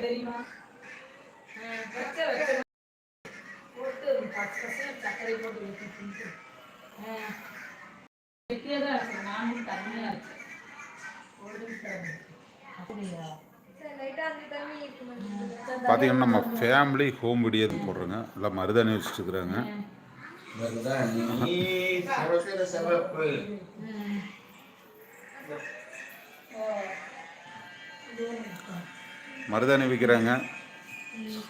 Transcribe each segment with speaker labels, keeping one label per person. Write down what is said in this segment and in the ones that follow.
Speaker 1: தெரியுமா? போட்டு சர்க்கரை போட்டு தான் இருக்கு. இருக்கு. அப்படியா?
Speaker 2: பார்த்தீங்கன்னா நம்ம ஃபேமிலி ஹோம் வீடியோ போடுறோங்க. எல்லாம் மருதாணி வச்சுட்டு இருக்கிறாங்க.
Speaker 3: நீ சிவக்கிற சிவப்பு.
Speaker 1: ம்.
Speaker 2: மருதாணி விற்கிறாங்க.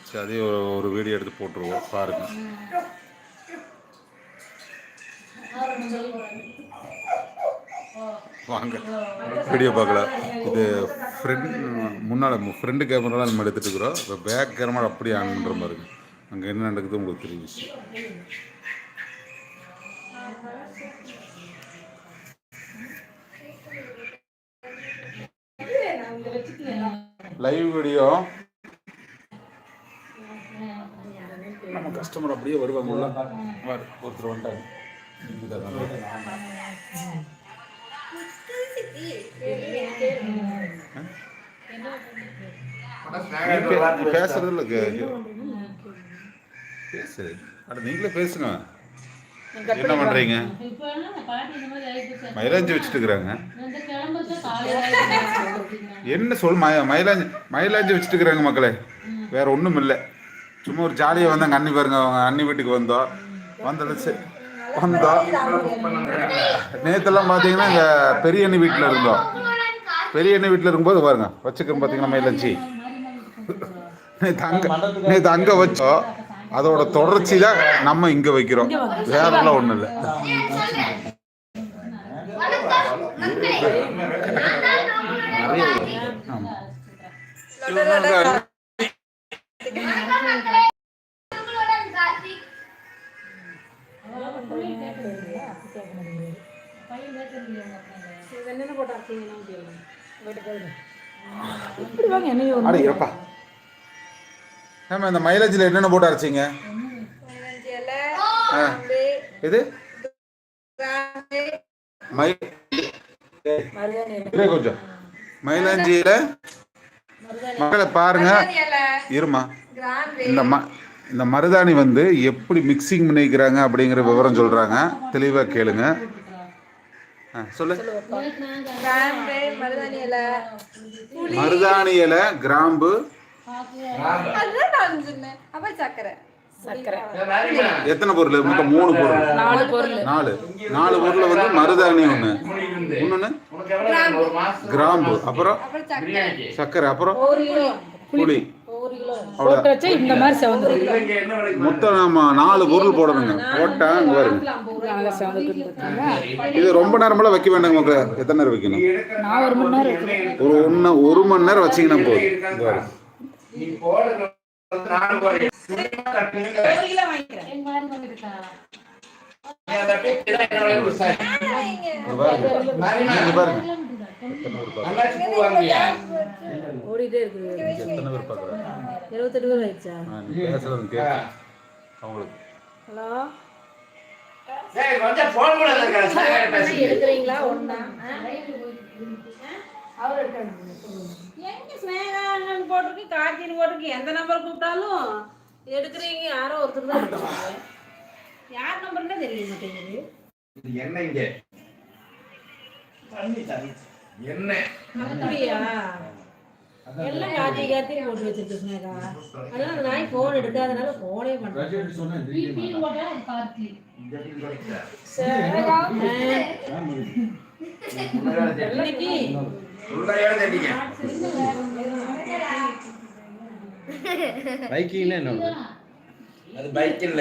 Speaker 2: சரி அதே ஒரு ஒரு வீடியோ எடுத்து போட்டுருவோம். பாருங்க. வாங்க. வீடியோ பார்க்கலாம் இது ஃப்ரெண்ட் முன்னால் ஃப்ரெண்டு கேமராலாம் நம்ம எடுத்துகிட்டு இருக்கிறோம். இப்போ பேக் கேமரா அப்படியே ஆன் பண்ணுற மாதிரி. அங்கே என்ன நடக்குது உங்களுக்கு தெரியும்.
Speaker 1: Yeah.
Speaker 2: லைவ் வீடியோ நம்ம கஸ்டமர் அப்படியே வருவாங்கல்ல வாரு, ஒருத்தர் நீ பேசுறது இல்ல பேசு. அட நீங்களே பேசுங்க. என்ன பண்றீங்க. மயிலாஞ்சி வச்சுட்டு இருக்கிறாங்க
Speaker 1: இந்த கிளம்புறது காலையில ஆயிடுச்சு.
Speaker 2: என்ன சொல் மய மயிலாஞ்சி மயிலாஞ்சி வச்சுட்டு இருக்கிறாங்க மக்களே. வேற ஒன்றும் இல்லை. சும்மா ஒரு ஜாலியாக வந்தாங்க அண்ணி பாருங்க அவங்க அண்ணி வீட்டுக்கு வந்தோம் வந்தது சரி. வந்தோம் நேற்றுலாம் பார்த்தீங்கன்னா இங்கே பெரிய அண்ணி வீட்டில் இருந்தோம். பெரிய அண்ணி வீட்டில் இருக்கும்போது பாருங்க வச்சுக்கிறோம் பார்த்தீங்கன்னா மயிலாஞ்சி? நேற்று அங்கே நேற்று அங்கே வச்சோம். அதோட தொடர்ச்சி தான் நம்ம இங்கே வைக்கிறோம். வேறெல்லாம் ஒன்றும் இல்லை. நிறைய ஏமா இந்த மைலேஜில் என்னென்ன போட்டு அரைச்சிங்க? இதே கொஞ்சம். மயிலாஞ்சியில மக்களை பாருங்க. இருமா. இந்த ம இந்த மருதாணி வந்து எப்படி மிக்சிங் பண்ணிக்கிறாங்க அப்படிங்கிற விவரம் சொல்றாங்க. தெளிவா கேளுங்க. சொல்லு.
Speaker 4: மருதாணி இலை.
Speaker 2: கிராம்பு.
Speaker 4: சக்கரை
Speaker 2: எத்தனை பொருள்? மொத்தம் மூணு பொருள்.
Speaker 1: நாலு பொருள்.
Speaker 2: நாலு. நாலு பொருள் வந்து மருதாணி
Speaker 3: ஒரு மாசம்.
Speaker 2: கிராம்பு. அப்புறம்? சர்க்கரை. அப்புறம்?
Speaker 1: ஒரு கிலோ.
Speaker 2: புளி.
Speaker 1: ஒரு கிலோ.
Speaker 2: அவ்வளோ
Speaker 1: போட்டு வச்சா இந்த மாதிரி செவந்து
Speaker 3: இங்க என்ன விலைக்கு
Speaker 2: மொத்தம் நம்ம நாலு பொருள் போடணுங்க. போட்டா இங்க இது ரொம்ப நேரமெல்லாம் வைக்க வேண்டாங்க மக்களே. எத்தனை நேரம் வைக்கணும்?
Speaker 1: நான் ஒரு மணி நேரம் இருக்கிறேன்
Speaker 2: ஒரு ஒன்று ஒரு மணி நேரம் வச்சீங்கன்னா போதும்.
Speaker 1: இருக்கா
Speaker 2: எத்தனை பேர் பார்க்குறாங்க?
Speaker 1: ஓடிட்டே
Speaker 2: பார்க்குறாங்க
Speaker 1: இருபத்தெட்டு பேர் ஆயிடுச்சா
Speaker 2: பேசுறது கேட்கு அவங்களுக்கு
Speaker 1: ஹலோ
Speaker 3: கொஞ்சம்.
Speaker 1: எடுக்கிறீங்களா? ஒண்ணா? அவர் எங்க ஸ்னேகான்னு போட்டிருக்கு கார்த்தின்னு போட்டிருக்கு எந்த நம்பர் கூப்பிட்டாலும் எடுக்கிறீங்க யாரோ ஒருத்தர் தான் எடுக்கிறாங்க. யார் நம்பர்னே தெரிய மாட்டேங்குது
Speaker 3: இது. என்ன இங்க? என்ன?
Speaker 1: அப்படியா? எல்லாம் கார்த்தி கார்த்தி போட்டு வச்சிருக்கு ஸ்னேகா அதனால அந்த நாய் போன் எடுக்காதனால போனே பண்றேன் இன்னைக்கு
Speaker 3: உள்ளையோட தட்டிங்க.
Speaker 5: பைக்கிங்னா என்ன
Speaker 3: அது பைக் இல்ல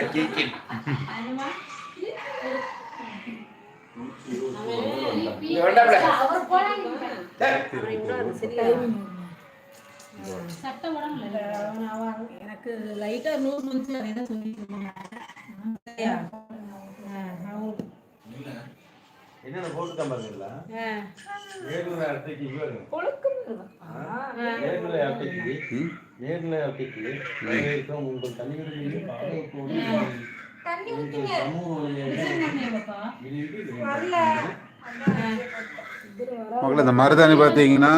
Speaker 1: அவன் எனக்கு லைட்டா நூறு சொல்லிட்டு
Speaker 5: என்னென்ன போட்டுதான் பாருங்களா? அட்டைக்கு அட்டைக்கு அட்டைக்கு இருக்கும் உங்கள்
Speaker 2: மக்களே இந்த மருதாணி பார்த்தீங்கன்னா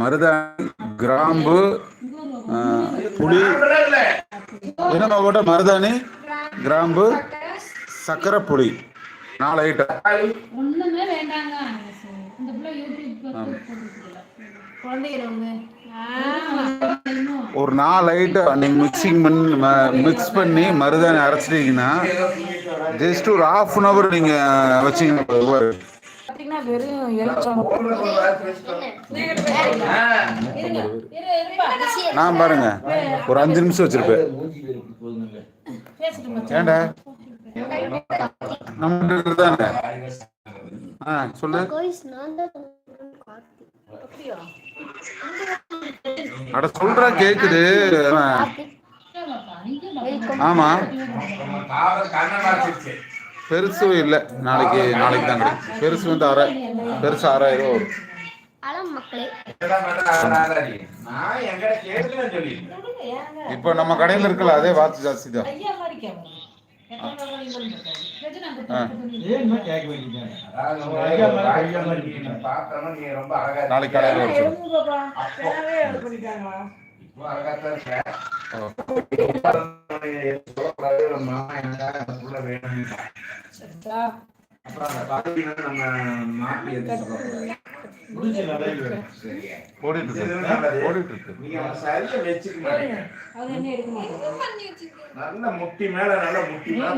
Speaker 2: மருதாணி கிராம்பு புளி. என்னம்மா போட்ட? மருதாணி கிராம்பு சக்கரை புளி. நாலு ஐட்டம்
Speaker 1: ஒண்ணுமே வேண்டாங்க. இந்த பிள்ளை யூடியூப் போட்டுருக்குல்ல
Speaker 4: குழந்தைங்க
Speaker 2: ஒரு நாலு ஐட்டம் நீங்கள் மிக்சிங் பண்ணி மிக்ஸ் பண்ணி மருதாணி அரைச்சிட்டீங்கன்னா ஜஸ்ட் ஒரு ஆஃப் அன் ஹவர் நீங்கள் வச்சிங்கன்னா நான் பாருங்க. ஒரு அஞ்சு நிமிஷம் வச்சிருப்பேன்.
Speaker 5: மூஞ்சி
Speaker 2: சொல்லு. அட சொல்றா கேக்குது. ஆ, ஆமா. பெருசு இல்லை. நாளைக்கு நாளைக்கு தான் கிடைக்கும். பெருசு வந்து அரை பெருசு ஆறாயிரம் ரூபா வரும். இப்போ நம்ம கடையில் இருக்கல அதே வாத்து ஜாஸ்தி தான். நாளைக்கு.
Speaker 1: சரிதா?
Speaker 3: அப்புறம் நம்ம மாட்டி
Speaker 2: ஓடிட்டு. ஓடிட்டு இருக்கு.
Speaker 3: நல்ல முட்டி மேல நல்ல முட்டி மேல